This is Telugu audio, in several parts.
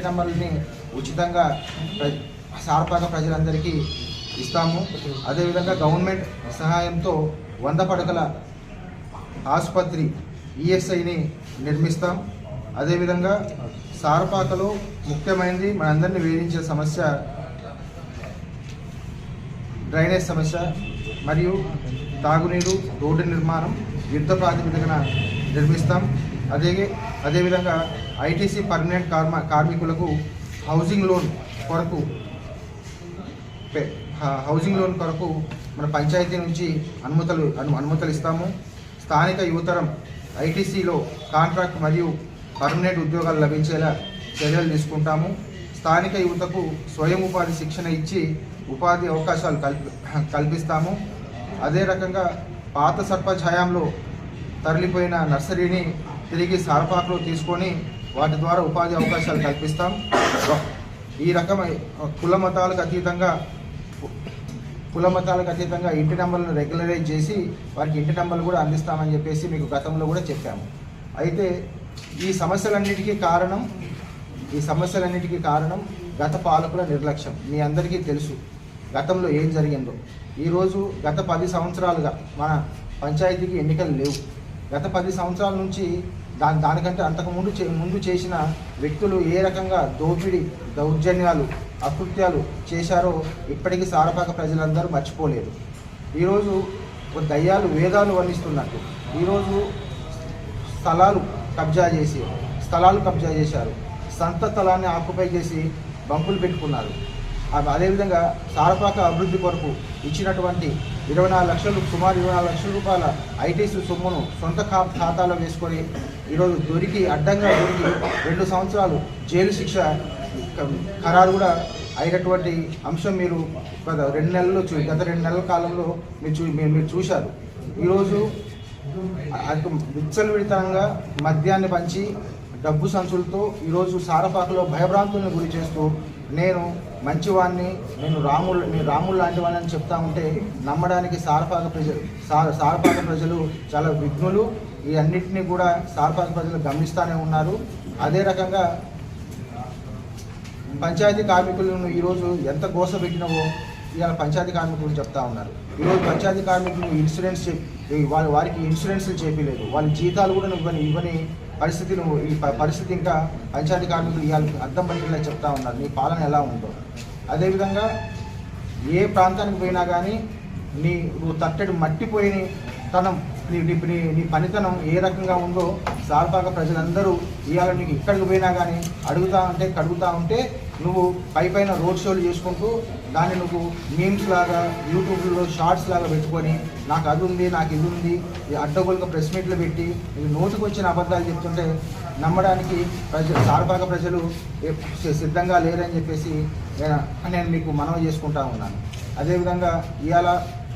నెంబర్ని ఉచితంగా ప్ర- ప్రజలందరికీ ఇస్తాము. అదేవిధంగా గవర్నమెంట్ సహాయంతో వంద పడకల ఆసుపత్రి ఈఎస్ఐని నిర్మిస్తాం. అదేవిధంగా సారపాకలో ముఖ్యమైనది మనందరినీ వేధించే సమస్య డ్రైనేజ్ సమస్య మరియు తాగునీరు రోడ్డు నిర్మాణం యుద్ధ ప్రాతిపదికన నిర్మిస్తాం. అదే అదేవిధంగా ఐటీసీ పర్మనెంట్ కార్మ కార్మికులకు హౌసింగ్ లోన్ కొరకు హౌసింగ్ లోన్ కొరకు మన పంచాయతీ నుంచి అనుమతులు అనుమతులు ఇస్తాము. స్థానిక యువతరం ఐటీసీలో కాంట్రాక్ట్ మరియు పర్మనెంట్ ఉద్యోగాలు లభించేలా చర్యలు తీసుకుంటాము. స్థానిక యువతకు స్వయం ఉపాధి శిక్షణ ఇచ్చి ఉపాధి అవకాశాలు కల్పి కల్పిస్తాము. అదే రకంగా పాత సర్పంచ్ హయాంలో తరలిపోయిన నర్సరీని తిరిగి సార్పాకులో తీసుకొని వాటి ద్వారా ఉపాధి అవకాశాలు కల్పిస్తాం. ఈ రకమై కుల మతాలకు అతీతంగా కుల మతాలకు అతీతంగా ఇంటి నెంబర్లను రెగ్యులరైజ్ చేసి వారికి ఇంటి నెంబర్లు కూడా అందిస్తామని చెప్పేసి మీకు గతంలో కూడా చెప్పాము. అయితే ఈ సమస్యలన్నిటికీ కారణం ఈ సమస్యలన్నిటికీ కారణం గత పాలకుల నిర్లక్ష్యం. మీ అందరికీ తెలుసు గతంలో ఏం జరిగిందో. ఈరోజు గత పది సంవత్సరాలుగా మన పంచాయతీకి ఎన్నికలు లేవు. గత పది సంవత్సరాల నుంచి దాని దానికంటే అంతకు ముందు చే ముందు చేసిన వ్యక్తులు ఏ రకంగా దోపిడీ దౌర్జన్యాలు అకృత్యాలు చేశారో ఇప్పటికీ సారపాక ప్రజలందరూ మర్చిపోలేదు ఈరోజు ఒక దయ్యాలు వేదాలు వర్ణిస్తున్నట్టు. ఈరోజు స్థలాలు కబ్జా చేసి స్థలాలు కబ్జా చేశారు. సంత స్థలాన్ని ఆక్యుపై చేసి బంకులు పెట్టుకున్నారు. అదేవిధంగా సారపాక అభివృద్ధి కొరకు ఇచ్చినటువంటి ఇరవై నాలుగు లక్షలు సుమారు ఇరవై నాలుగు లక్షల రూపాయల ఐటీసీ సొమ్మును సొంత ఖాతాలో వేసుకొని ఈరోజు దొరికి అడ్డంగా దొరికి రెండు సంవత్సరాలు జైలు శిక్ష ఖరారు కూడా అయినటువంటి అంశం మీరు గత రెండు నెలల్లో చూ గత రెండు నెలల కాలంలో మీరు చూ మీరు మీరు చూశారు. ఈరోజు అటు విచ్చలవిడితనంగా మద్యాన్ని పంచి డబ్బు సంచులతో ఈరోజు సారపాకలో భయభ్రాంతులను గురి చేస్తూ నేను మంచివాడిని నేను రాములు నేను రాముడు లాంటి వాడిని అని చెప్తా ఉంటే నమ్మడానికి సారపాక ప్రజలు సార సారపాక ప్రజలు చాలా విఘ్నులు. ఈ అన్నింటినీ కూడా సారపాక ప్రజలు గమనిస్తూనే ఉన్నారు. అదే రకంగా పంచాయతీ కార్మికులను ఈరోజు ఎంత గోస పెట్టినవో ఇవాళ పంచాయతీ కార్మికులు చెప్తా ఉన్నారు. ఈరోజు పంచాయతీ కార్మికులు ఇన్సూరెన్స్ చే- వారి వారికి ఇన్సూరెన్స్లు చేపించలేదు వాళ్ళ జీతాలు కూడా ఇవ్వని ఇవ్వని పరిస్థితి నువ్వు ఈ ప- పరిస్థితి ఇంకా పంచాయతీ కార్మికులు ఇవాళ అర్థం పట్టేలా చెప్తా ఉన్నారు. నీ పాలన ఎలా ఉందో. అదేవిధంగా ఏ ప్రాంతానికి పోయినా కానీ నీ నువ్వు తట్టడి మట్టిపోయిన తనం నీ నీ నీ పనితనం ఏ రకంగా ఉందో సాల్పాక ప్రజలందరూ ఇవాళ నీకు ఎక్కడికి పోయినా కానీ అడుగుతా ఉంటే కడుగుతా ఉంటే నువ్వు పై పైన రోడ్ షోలు చేసుకుంటూ దాన్ని నువ్వు మీమ్స్ లాగా యూట్యూబ్లో షార్ట్స్ లాగా పెట్టుకొని నాకు అది ఉంది నాకు ఇది ఉంది ఈ అడ్డగోలుగా ప్రెస్ మీట్లు పెట్టి ఇది నోటుకు వచ్చిన అబద్ధాలు చెప్తుంటే నమ్మడానికి ప్రజలు ఏ- సి- సిద్ధంగా లేరని చెప్పేసి నేను నేను మీకు మనవి చేసుకుంటా ఉన్నాను. అదేవిధంగా ఇవాళ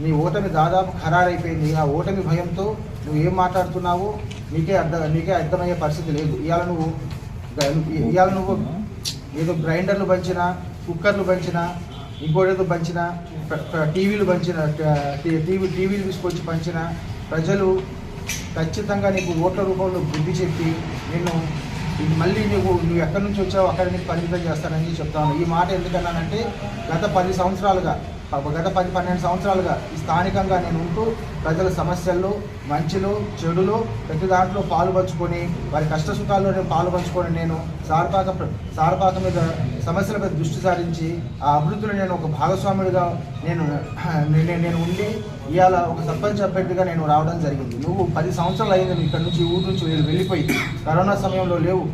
నీ ఓటమి దాదాపు ఖరారైపోయింది. ఆ ఓటమి భయంతో నువ్వు ఏం మాట్లాడుతున్నావో నీకే అర్థం నీకే అర్థమయ్యే పరిస్థితి లేదు. ఇవాళ నువ్వు ఇవాళ నువ్వు ఏదో గ్రైండర్లు పంచినా కుక్కర్లు పంచినా ఇంకోటేదో పంచిన టీవీలు పంచిన టీవీ టీవీలు తీసుకొచ్చి పంచిన ప్రజలు ఖచ్చితంగా నీకు ఓట్ల రూపంలో బుద్ధి చెప్పి నేను మళ్ళీ నువ్వు నువ్వు ఎక్కడి నుంచి వచ్చావు అక్కడ నీకు పరిమితం చేస్తానని చెప్తాను ఈ మాట ఎందుకన్నానంటే గత పది సంవత్సరాలుగా గత పది పన్నెండు సంవత్సరాలుగా ఈ స్థానికంగా నేను ఉంటూ ప్రజల సమస్యల్లో మంచిలో చెడులో ప్రతి దాంట్లో పాలుపంచుకొని వారి కష్ట సుఖాల్లో నేను పాలుపంచుకొని నేను సారపాక సారపాక మీద సమస్యల మీద దృష్టి సారించి ఆ అభివృద్ధిలో నేను ఒక భాగస్వాముడిగా నేను నేను నేను ఉండి ఇవాళ ఒక సర్పంచ్ అభ్యర్థిగా నేను రావడం జరిగింది. నువ్వు పది సంవత్సరాలు అయింది ఇక్కడ నుంచి ఊరు నుంచి వెళ్ళిపోయి కరోనా సమయంలో లేవు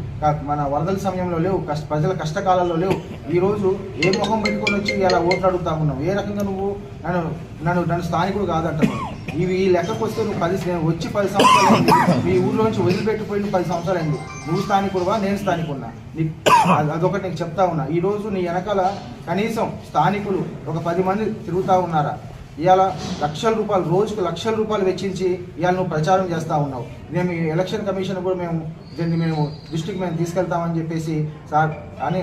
మన వరదల సమయంలో లేవు కష్ట ప్రజల కష్టకాలంలో లేవు. ఈరోజు ఏ ముఖం పెట్టుకొని వచ్చి ఇలా ఓట్లు అడుగుతా ఉన్నావు? ఏ రకంగా నువ్వు నన్ను నన్ను నన్ను స్థానికుడు కాదంటున్నావు? ఇవి ఈ లెక్కకు వస్తే నువ్వు పది నేను వచ్చి పది సంవత్సరాలు అయింది. మీ ఊళ్ళో నుంచి వదిలిపెట్టిపోయి నువ్వు పది సంవత్సరాలు అయింది. నువ్వు స్థానికుడువా నేను స్థానికున్నా నీ అదొకటి నీకు చెప్తా ఉన్నా. ఈరోజు నీ వెనకాల కనీసం స్థానికులు ఒక పది మంది తిరుగుతూ ఉన్నారా? ఇవాళ లక్షల రూపాయలు రోజుకు లక్షల రూపాయలు వెచ్చించి ఇవాళ నువ్వు ప్రచారం చేస్తూ ఉన్నావు. మేము ఈ ఎలక్షన్ కమిషన్ కూడా మేము దీన్ని మేము దృష్టికి మేము తీసుకెళ్తామని చెప్పేసి సార్ అని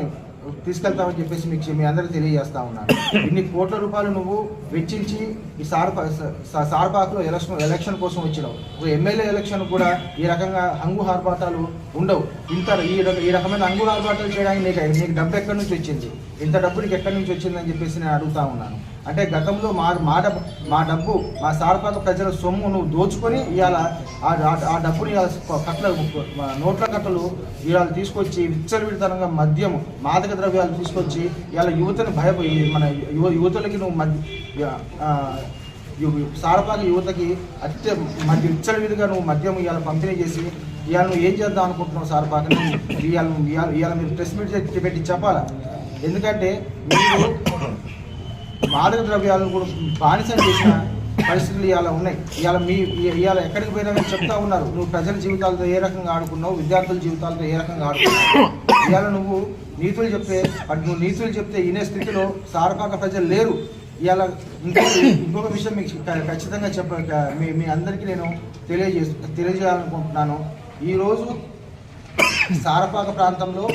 తీసుకెళ్తామని చెప్పేసి మీకు మీ అందరికీ తెలియజేస్తా ఉన్నాను. ఇన్ని కోట్ల రూపాయలు నువ్వు వెచ్చించి ఈ సార్ సార్పాకులో ఎలక్షన్ ఎలక్షన్ కోసం వచ్చినావు. ఒక ఎమ్మెల్యే ఎలక్షన్ కూడా ఈ రకంగా హంగు హార్పాటాలు ఉండవు. ఇంత ఈ ఈ రకమైన హంగు ఆర్భాటాలు చేయడానికి నీకు నీకు డబ్బు ఎక్కడి నుంచి వచ్చింది? ఇంత డబ్బు నీకు ఎక్కడి నుంచి వచ్చిందని చెప్పేసి నేను అడుగుతా ఉన్నాను. అంటే గతంలో మా మా డబ్బు మా డబ్బు మా సారపాక ప్రజల సొమ్ము నువ్వు దోచుకొని ఇవాళ ఆ డబ్బుని ఇవాళ కట్టల నోట్ల కట్టలు ఇవాళ తీసుకొచ్చి విచ్చలవిడితనంగా మద్యం మాదక ద్రవ్యాలు తీసుకొచ్చి ఇవాళ యువతను భయపోయి మన యువ యువతులకి నువ్వు మద్య ఆ, సారపాక యువతకి అత్య మధ్య విచ్చలవిడిగా నువ్వు మద్యం ఇవాళ పంపిణీ చేసి ఇవాళ నువ్వు ఏం చేద్దాం అనుకుంటున్నావు సారపాక ఇవాళ ఇవాళ ఇవాళ మీరు ప్రెస్ మీట్ పెట్టి చెప్పాలా? ఎందుకంటే మీరు మాదక ద్రవ్యాలను కూడా బానిసం చేసిన పరిస్థితులు ఇవాళ ఉన్నాయి. ఇవాళ మీ ఇవాళ ఎక్కడికి పోయినా మీరు చెప్తా ఉన్నారు. నువ్వు ప్రజల జీవితాలతో ఏ రకంగా ఆడుకున్నావు? విద్యార్థుల జీవితాలతో ఏ రకంగా ఆడుకున్నావు? ఇవాళ నువ్వు నీతులు చెప్తే అటు నువ్వు నీతులు చెప్తే ఇనే స్థితిలో సారపాక ప్రజలు లేరు. ఇవాళ ఇంకొక ఇంకొక విషయం మీకు ఖచ్చితంగా చెప్ప మీ మీ అందరికీ నేను తెలియజే తెలియజేయాలనుకుంటున్నాను. ఈరోజు సారపాక ప్రాంతంలో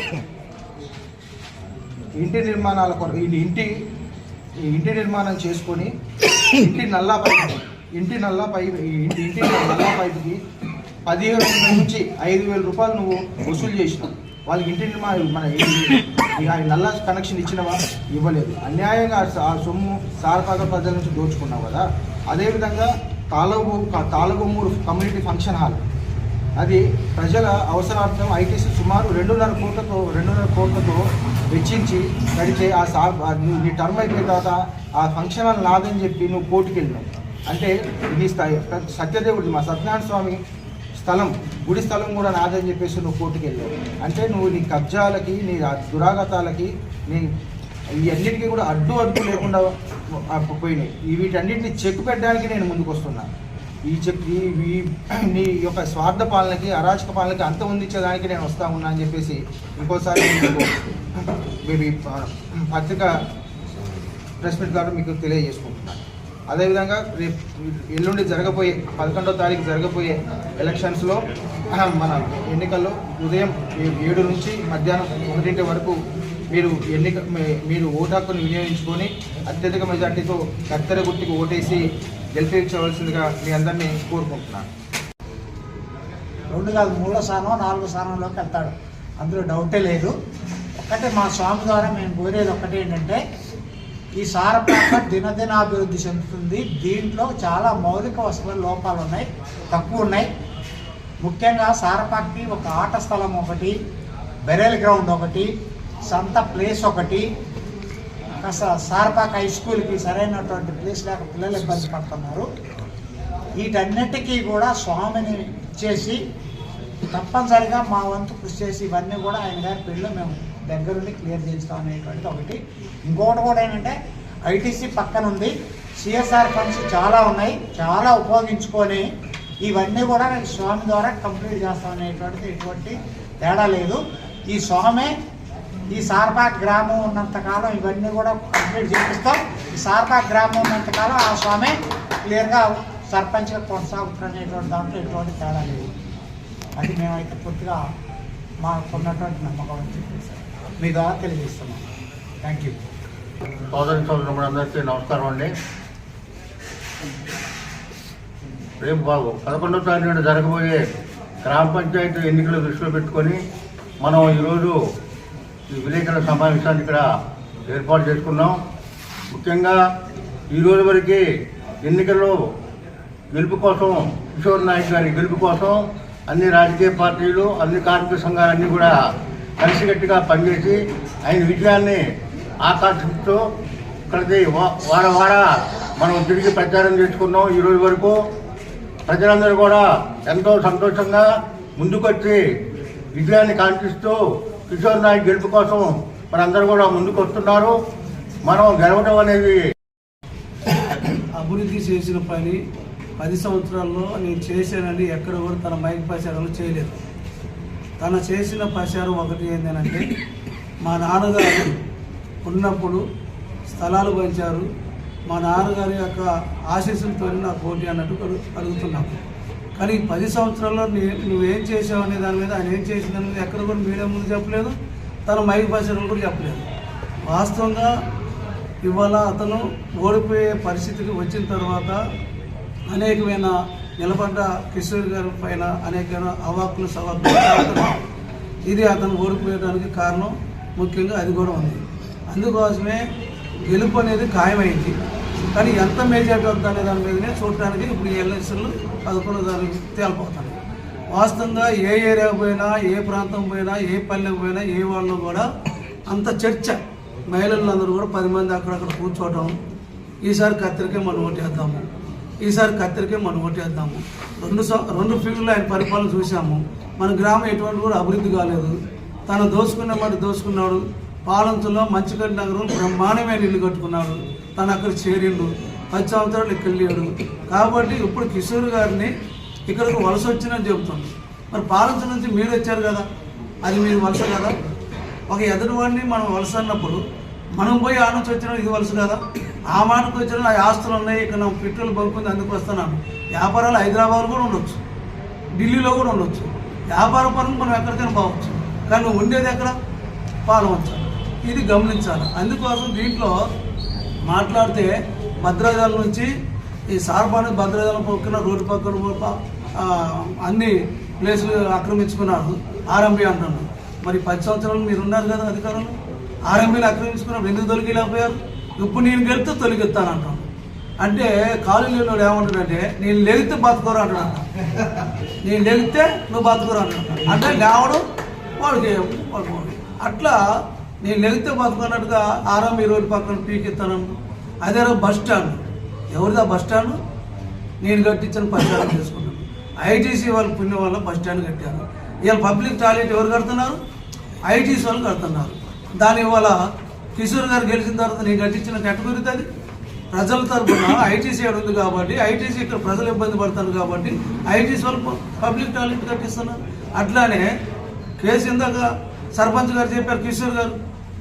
ఇంటి నిర్మాణాల కొరకు ఇంటి ఇంటి నిర్మాణం చేసుకొని ఇంటి నల్లా పైపు ఇంటి నల్లా పైపు ఇంటి ఇంటి నల్లా పైపుకి పదిహేను వందల నుంచి ఐదు వేల రూపాయలు నువ్వు వసూలు చేసినావు. వాళ్ళకి ఇంటి నిర్మాణం మన నల్లా కనెక్షన్ ఇచ్చినవా? ఇవ్వలేదు. అన్యాయంగా ఆ సొమ్ము సారపాక ప్రజల నుంచి దోచుకున్నావు కదా? అదేవిధంగా తాళగు తాలగొమ్మూరు కమ్యూనిటీ ఫంక్షన్ హాల్ అది ప్రజల అవసరార్థం ఐటీసీ సుమారు రెండున్నర కోట్లతో రెండున్నర కోట్లతో వెచ్చించి నడిచే ఆ సా నీ- టర్మ్ అయిపోయిన తర్వాత ఆ ఫంక్షన్ హాల్ నాదని చెప్పి నువ్వు కోర్టుకు వెళ్ళినావు. అంటే నీ స్థాయి సత్యదేవుడి మా సత్యనారాయణ స్వామి స్థలం గుడి స్థలం కూడా నాదని చెప్పేసి నువ్వు కోర్టుకు వెళ్ళావు అంటే నువ్వు నీ కబ్జాలకి నీ దురాగతాలకి నీ ఇవన్నిటికీ కూడా అడ్డు అడ్డు లేకుండా పోయినాయి. వీటన్నిటిని చెక్ పెట్టడానికి నేను ముందుకు వస్తున్నాను ఈ ఈ నీ యొక్క స్వార్థ పాలనకి అరాచక పాలనకి అంత ఉందించేదానికి నేను వస్తా ఉన్నా అని చెప్పేసి ఇంకోసారి మీరు పత్రిక ప్రెస్ మీట్ ద్వారా మీకు తెలియజేసుకుంటున్నాను అదేవిధంగా రేపు ఎల్లుండి జరగబోయే పదకొండో తారీఖు జరగబోయే ఎలక్షన్స్లో మన ఎన్నికల్లో ఉదయం ఏడు నుంచి మధ్యాహ్నం ఒకటింటి వరకు మీరు ఎన్నిక మీరు ఓటు హక్కును వినియోగించుకొని అత్యధిక మెజార్టీతో కత్తెర గుర్తికి ఓటేసి గెలిపించవలసిందిగా మీ అందరినీ కోరుకుంటున్నాను. రెండు కాదు మూడో స్థానం నాలుగో స్థానంలోకి వెళ్తాడు. అందులో డౌటే లేదు. ఒక్కటే మా స్వామి ద్వారా మేము కోరేది ఒక్కటే ఏంటంటే ఈ సారపాక దినదినాభివృద్ధి చెందుతుంది. దీంట్లో చాలా మౌలిక వసతుల లోపాలు ఉన్నాయి తక్కువ ఉన్నాయి. ముఖ్యంగా సారపాక్కి ఒక ఆట స్థలం ఒకటి బెరెల్ గ్రౌండ్ ఒకటి సంత ప్లేస్ ఒకటి అసలు సార్పాక్ హై స్కూల్కి సరైనటువంటి ప్లేస్ లేక పిల్లలు ఇబ్బంది పడుతున్నారు. వీటన్నిటికీ కూడా స్వామిని చేసి తప్పనిసరిగా మా వంతు కృషి చేసి ఇవన్నీ కూడా ఆయన గారి పెళ్ళి మేము దగ్గరుండి క్లియర్ చేస్తాం అనేటువంటిది ఒకటి. ఇంకొకటి కూడా ఏంటంటే ఐటీసీ పక్కన ఉంది. సిఎస్ఆర్ ఫండ్స్ చాలా ఉన్నాయి. చాలా ఉపయోగించుకొని ఇవన్నీ కూడా స్వామి ద్వారా కంప్లీట్ చేస్తాం అనేటువంటిది ఎటువంటి తేడా లేదు. ఈ స్వామే ఈ సార్బాగ్ గ్రామం ఉన్నంతకాలం ఇవన్నీ కూడా కంప్లీట్ చేపిస్తాం. ఈ సార్బాగ్ గ్రామం ఉన్నంతకాలం ఆ స్వామి క్లియర్గా సర్పంచ్గా కొనసాగుతున్నటువంటి దాంట్లో ఎటువంటి తేడా లేదు. అది మేమైతే పూర్తిగా మాకున్నటువంటి నమ్మకం అని చెప్పేసి మీ ద్వారా తెలియజేస్తున్నాం. థ్యాంక్ యూ సోదరి సోదరులందరికీ నమస్కారం అండి. రేపు బాబు పదకొండవ తారీఖు జరగబోయే గ్రామ పంచాయతీ ఎన్నికలు దృష్టిలో పెట్టుకొని మనం ఈరోజు ఈ విలేకరుల సమావేశాన్ని ఇక్కడ ఏర్పాటు చేసుకున్నాం. ముఖ్యంగా ఈ రోజు వరకు ఎన్నికల్లో గెలుపు కోసం కిషోర్ నాయక్ గారి గెలుపు కోసం అన్ని రాజకీయ పార్టీలు అన్ని కార్మిక సంఘాలన్నీ కూడా కలిసికట్టుగా పనిచేసి ఆయన విజయాన్ని ఆకాంక్షిస్తూ ఇక్కడికి వా- వాడ వాడ మనం తిరిగి ప్రచారం చేసుకున్నాం. ఈ రోజు వరకు ప్రజలందరూ కూడా ఎంతో సంతోషంగా ముందుకొచ్చి విజయాన్ని కాంక్షిస్తూ కిషోర్ నాయక్ గెలుపు కోసం మనందరూ కూడా ముందుకు వస్తున్నారు. మనం గెలవడం అనేది అభివృద్ధి చేసిన పని పది సంవత్సరాల్లో నేను చేశానని ఎక్కడ కూడా తన మైక్ ప్రచారాలు చేయలేదు. తన చేసిన ప్రచారం ఒకటి ఏంటంటే మా నాన్నగారు ఉన్నప్పుడు స్థలాలు పంచారు. మా నాన్నగారి యొక్క ఆశీస్సులతో నాకు పోటీ అన్నట్టు అడుగు- అడుగుతున్నాను కానీ ఈ పది సంవత్సరాల్లో నువ్వేం చేసావు అనే దాని మీద ఆయన ఏం చేసిన దాని మీద ఎక్కడ కూడా మీడియా ముందు చెప్పలేదు. తన మైక్ ప్రచారంలో కూడా చెప్పలేదు. వాస్తవంగా ఇవాళ అతను ఓడిపోయే పరిస్థితికి వచ్చిన తర్వాత అనేకమైన నిలబడ్డ కిషోర్ గారి పైన అనేకమైన అవాక్కులు సవాకులు ఇది అతను ఓడిపోయడానికి కారణం. ముఖ్యంగా అది కూడా ఉంది. అందుకోసమే గెలుపు అనేది ఖాయమైంది. కానీ ఎంత మేజార్టీ వద్ద అనే దాని మీదనే చూడటానికి ఇప్పుడు ఈ ఎలక్షన్లు పదకొండు దానికి తేలిపోతాయి. వాస్తవంగా ఏ ఏరియా పోయినా ఏ ప్రాంతం పోయినా ఏ పల్లెకి పోయినా ఏ వాళ్ళు కూడా అంత చర్చ. మహిళలందరూ కూడా పది మంది అక్కడక్కడ కూర్చోవటం. ఈసారి కత్తిరికే మనం ఓటేద్దాము ఈసారి కత్తిరికే మనం ఓటేద్దాము రెండు రెండు ఫీల్డ్లో ఆయన పరిపాలన చూసాము మన గ్రామం ఎటువంటి కూడా అభివృద్ధి కాలేదు. తను దోచుకున్న మాట దోసుకున్నాడు పాలంతులో మంచిగడ్డ నగరం బ్రహ్మాండమైన ఇల్లు కట్టుకున్నాడు. తను అక్కడ చేరిండు. పది సంవత్సరాలు ఇక్కడ లేడు. కాబట్టి ఇప్పుడు కిషోర్ గారిని ఇక్కడికి వలస వచ్చిందని చెబుతుంది. మరి పాలంతు నుంచి మీరు వచ్చారు కదా? అది మీరు వలస కదా? ఒక ఎదుటివాడిని మనం వలస అన్నప్పుడు మనం పోయి ఆ నుంచి వచ్చిన ఇది వలస కదా? ఆ మాటకు వచ్చిన ఆ ఆస్తులు ఉన్నాయి ఇక్కడ నా పెట్రోల్ బంక్ ఉంది అందుకు వస్తున్నాను. వ్యాపారాలు హైదరాబాద్ కూడా ఉండొచ్చు. ఢిల్లీలో కూడా ఉండొచ్చు. వ్యాపార పరంగా మనం ఎక్కడికైనా పోవచ్చు. కానీ ఉండేది ఎక్కడ? పాలవంచ. ఇది గమనించాలి. అందుకోసం దీంట్లో మాట్లాడితే భద్రాచలం నుంచి ఈ సార్పాని భద్రాచలం పక్కన రోడ్డు పక్కన అన్ని ప్లేసులు ఆక్రమించుకున్నారు. ఆర్ఎంబి అంటున్నారు. మరి పది సంవత్సరాలు మీరు ఉన్నారు కదా అధికారులు? ఆర్ఎంబీని ఆక్రమించుకున్నారు ఎందుకు తొలగిలేకపోయారు? ఇప్పుడు నేను గెలిస్తే తొలగిస్తాను అంటాను అంటే కాలు లేనివాడు ఏమంటాడంటే నేను లేగితే బతుకోరు అంటాడు నేను లేగితే నువ్వు బతుకోరు అంటాడు అంటే లేవడం వాడికి వాడు అట్లా నేను లెగితే బతుకున్నట్టుగా ఆరాం ఈ రోడ్డు పక్కన పీకిస్తాను. అదే రోజు బస్ స్టాండ్. ఎవరిదా బస్ స్టాండ్? నేను కట్టించిన పరిష్కారం చేసుకున్నాను ఐటీసీ వాళ్ళు పుణ్యం వల్ల బస్ స్టాండ్ కట్టారు. ఇవాళ పబ్లిక్ టాయిలెట్ ఎవరు కడుతున్నారు? ఐటీసీ వాళ్ళు కడుతున్నారు. దాని ఇవాళ కిషోర్ గారు గెలిచిన తర్వాత నేను కట్టించిన కేటగిరీ అది ప్రజల తరఫున ఐటీసీ ఉంది కాబట్టి ఐటీసీ ఇక్కడ ప్రజలు ఇబ్బంది పడతారు కాబట్టి ఐటీసీ వాళ్ళు పబ్లిక్ టాయిలెట్ కట్టిస్తున్నారు. అట్లానే కేసు ఇందాక సర్పంచ్ గారు చెప్పారు కిషోర్ గారు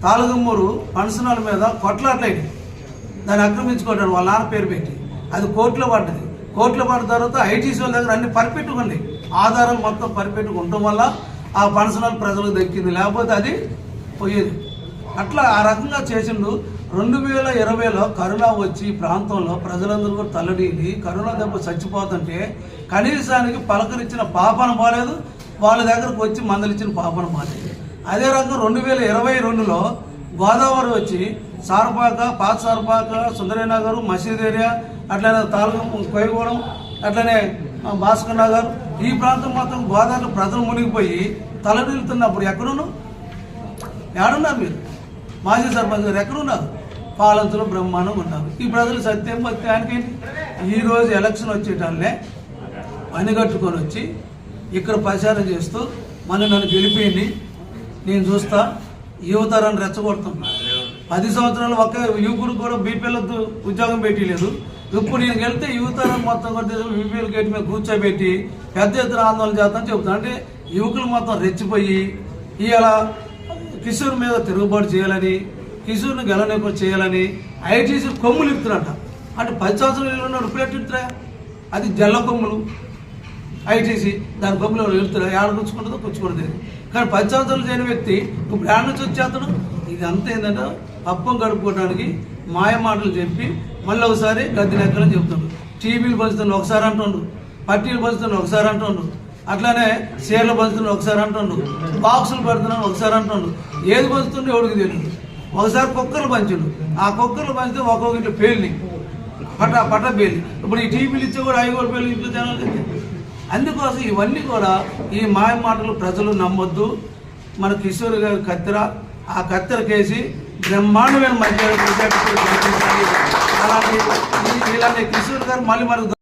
తాళగమ్మూరు పనసనాల మీద కొట్లాట్లయింది దాన్ని ఆక్రమించుకుంటాడు వాళ్ళ నాన్న పేరు పెట్టి. అది కోర్టులో పడ్డది. కోర్టులో పడిన తర్వాత ఐటీసీ వాళ్ళ దగ్గర అన్ని పరిపెట్టుగా ఆధారం మొత్తం పరిపెట్టుకు ఉండటం వల్ల ఆ పనసనాలు ప్రజలకు దక్కింది. లేకపోతే అది పోయేది. అట్లా ఆ రకంగా చేసిండు. రెండు వేల ఇరవైలో కరోనా వచ్చి ఈ ప్రాంతంలో ప్రజలందరూ కూడా తల్లడీలి కరోనా దెబ్బ చచ్చిపోతుంటే కనీసానికి పలకరించిన పాపన పోలేదు వాళ్ళ దగ్గరకు వచ్చి మందలిచ్చిన పాపన పోలేదు. అదే రకంగా రెండు వేల ఇరవై రెండులో గోదావరి వచ్చి సార్పాక పాత సారపాక సుందరనగర్ మసీద్ ఏరియా అట్లనే తాలూకు కోయగూడెం అట్లనే ఆ, భాస్కర్ నగర్. ఈ ప్రాంతం మొత్తం గోదావరి ప్రజలు మునిగిపోయి తలడిల్లుతున్నప్పుడు ఎక్కడున్నావు ఏడున్నారు మీరు? మాజీ సర్పంచ్ గారు ఎక్కడున్నారు? పాలంతులు బ్రహ్మాండం ఉన్నారు. ఈ ప్రజలు సత్యం భక్తి ఈరోజు ఎలక్షన్ వచ్చేటాలే పని కట్టుకొని వచ్చి ఇక్కడ ప్రచారం చేస్తూ మన నన్ను గెలిపింది నేను చూస్తా యువతరాన్ని రెచ్చగొడుతున్నా. పది సంవత్సరాలు ఒక్క యువకుడు కూడా బీపీఎల్తో ఉద్యోగం పెట్టలేదు. ఇప్పుడు నేను వెళ్తే యువతరం మొత్తం కూడా బీపీఎల్ గేట్ మీద కూర్చోబెట్టి పెద్ద ఎత్తున ఆందోళన చేస్తానని చెబుతాను అంటే యువకులు మొత్తం రెచ్చిపోయి ఇలా కిషోర్ మీద తిరుగుబాటు చేయాలని కిషోర్ని గెలనివ్వకుండా చేయాలని ఐటీసీ కొమ్ములు ఇస్తున్నట్ట అంటే పది సంవత్సరాలు ఉన్నాడు ఇప్పుడు అది జల్ల కొమ్ములు. ఐటీసీ దాని కొమ్ములు వెళ్తున్నా ఏడ కూర్చుకుంటుందో కూర్చుకుంటుంది కానీ పది సంవత్సరాలు చేయని వ్యక్తి ఇప్పుడు ఏడ నుంచి వచ్చేస్తాడు ఇది అంత ఏంటంటే అప్పం గడుపుకోవడానికి మాయ మాటలు చెప్పి మళ్ళీ ఒకసారి గద్దె లెక్కలని చెప్తుండు. టీవీలు పంచుతున్న ఒకసారి అంటుండ్రు పట్టీలు పంచుతున్న ఒకసారి అంటుండు. అట్లానే చీరలు పంచుతున్న ఒకసారి అంటుండ్రు బాక్సులు పెడుతున్నాను ఒకసారి అంటుండ్రు ఏది పంచుతుండే ఎవడికి తెలియదు ఒకసారి కుక్కర్లు పంచుడు. ఆ కుక్కర్లు పంచితే ఒక్కొక్క ఇంట్లో పేలిని పట పట పేలి ఇప్పుడు ఈ టీవీలు ఇచ్చే కూడా ఐదు కూడా ఇంట్లో జనాలు అందుకోసం ఇవన్నీ కూడా ఈ మాయ మాటలు ప్రజలు నమ్మొద్దు. మన కిషోర్ గారి కత్తెర ఆ కత్తెరకేసి బ్రహ్మాండమైన మధ్య అలాంటి ఇలాంటి కిషోర్ గారు మళ్ళీ మనకు